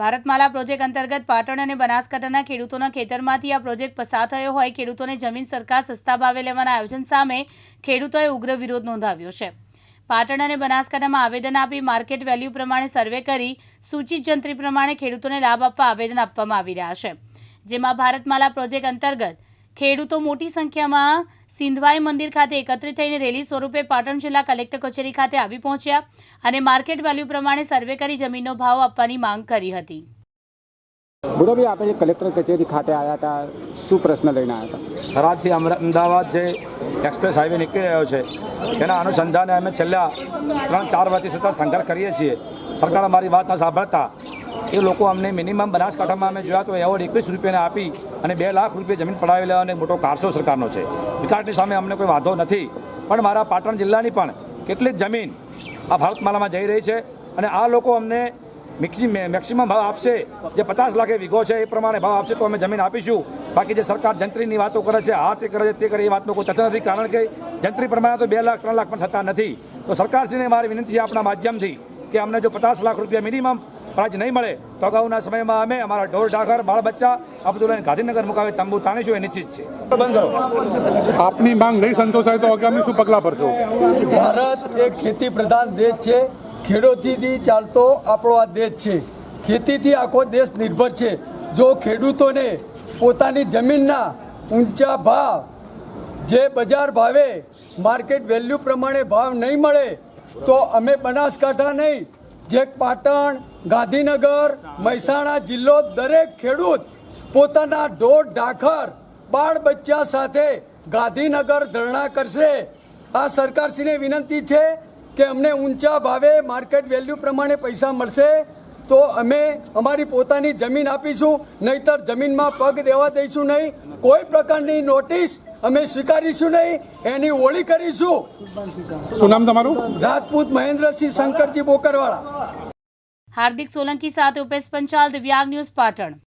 Bharatmala project અંતર્ગત પાટણ અને બનાસકાંઠાના ખેડૂતોના ખેતરમાંથી આ પ્રોજેક્ટ પસાર થયો હોય, ખેડૂતોને જમીન સરકાર સસ્તા ભાવે લેવાના આયોજન સામે ખેડૂતોએ ઉગ્ર વિરોધ નોંધાવ્યો છે. પાટણ અને બનાસકાંઠામાં આવેદન આપી માર્કેટ વેલ્યુ પ્રમાણે સર્વે કરી સૂચિત જંત્રી પ્રમાણે ખેડૂતોને લાભ આપવા આવેદન આપવામાં આવી રહ્યા છે. જેમાં ભારતમાલા પ્રોજેક્ટ અંતર્ગત ખેડૂતો મોટી સંખ્યામાં સિંધવાઈ મંદિર ખાતે એકત્રિત થઈને રેલી સ્વરૂપે પાટણ જિલ્લા કલેક્ટર કચેરી ખાતે આવી પહોંચ્યા અને માર્કેટ વેલ્યુ પ્રમાણે સર્વે કરી જમીનનો ભાવ આપવાની માંગ કરી હતી. ગુરુભાઈ આપણે કલેક્ટર કચેરી ખાતે આવ્યા હતા શું પ્રશ્ન લઈને આવ્યા હતા? થરાદથી અમરા- અમદાવાદ જે એક્સપ્રેસ હાઈવે નીકળી રહ્યો છે એના અનુસંધાને અમે છેલ્લા ત્રણ ચાર વર્ષથી સતત સંઘર્ષ કરીએ છીએ. સરકાર અમારી વાત ન સાંભળતા. એ લોકો અમને મિનિમમ બનાસકાંઠામાં અમે જોયા તો એવોર્ડ એકવીસ રૂપિયાને આપી અને બે લાખ રૂપિયા જમીન પડાવી લેવાનો મોટો કારસો સરકારનો છે. વિકાસની સામે અમને કોઈ વાંધો નથી. પણ મારા પાટણ જિલ્લાની પણ કેટલીક જમીન આ ભારતમાલામાં જઈ રહી છે અને આ લોકો અમને મેક્સિમમ ભાવ આપશે. જે પચાસ લાખે વીઘો છે એ પ્રમાણે ભાવ આપશે તો અમે જમીન આપીશું. બાકી જે સરકાર જંત્રીની વાતો કરે છે, આ તે કરે છે, તે કરે એ વાતનો કોઈ તથ્ય નથી. કારણ કે જંત્રી પ્રમાણે તો બે લાખ, ત્રણ લાખ પણ થતા નથી. તો સરકારશ્રીને મારી વિનંતી છે આપણા માધ્યમથી કે અમને જો પચાસ લાખ રૂપિયા મિનિમમ પ્રાઇઝ નહીં મળે તો અગાઉના સમયમાં અમે અમારા ઢોર ઢાકર બાળ બચ્ચા અબ્દુલ્લાને લઈને ગાંધીનગર મુકાવે તંબુ તાણીશું એ નિશ્ચિત છે. બંધ કરો. આપની માંગ નહીં સંતોષાય તો આગામી શું પગલાં ભરશો? ભારત એક ખેતી પ્રધાન દેશ છે. ખેડૂતીથી ચાલતો આપણો આ દેશ છે. ખેતીથી આખો દેશ નિર્ભર છે. જો ખેડૂતોને પોતાની જમીનના ઊંચા ભાવ જે બજાર ભાવે માર્કેટ વેલ્યુ પ્રમાણે ભાવ નહીં મળે તો અમે બનાસકાંઠા નહીં જે પાટણ, ગાંધીનગર, મહેસાણા જિલ્લો દરેક ખેડૂત પોતાના ઢોર ઢાખર બાળ બચ્ચા સાથે ગાંધીનગર ધરણા કરશે. આ સરકારશ્રીને વિનંતી છે કે અમને ઊંચા ભાવે માર્કેટ વેલ્યુ પ્રમાણે પૈસા મળશે. તો અમે અમારી પોતાની જમીન આપીશું નહીતર જમીનમાં પગ દેવા દઈશું નહીં. કોઈ પ્રકારની નોટિસ અમે સ્વીકારીશું નહીં. એની હોળી કરીશું. શું નામ તમારું? રાજપૂત મહેન્દ્રસિંહ શંકરજી બોકરવાળા. હાર્દિક સોલંકી સાથે ઉપેશ પંચાલ દિવ્યાંગ ન્યૂઝ પાટણ.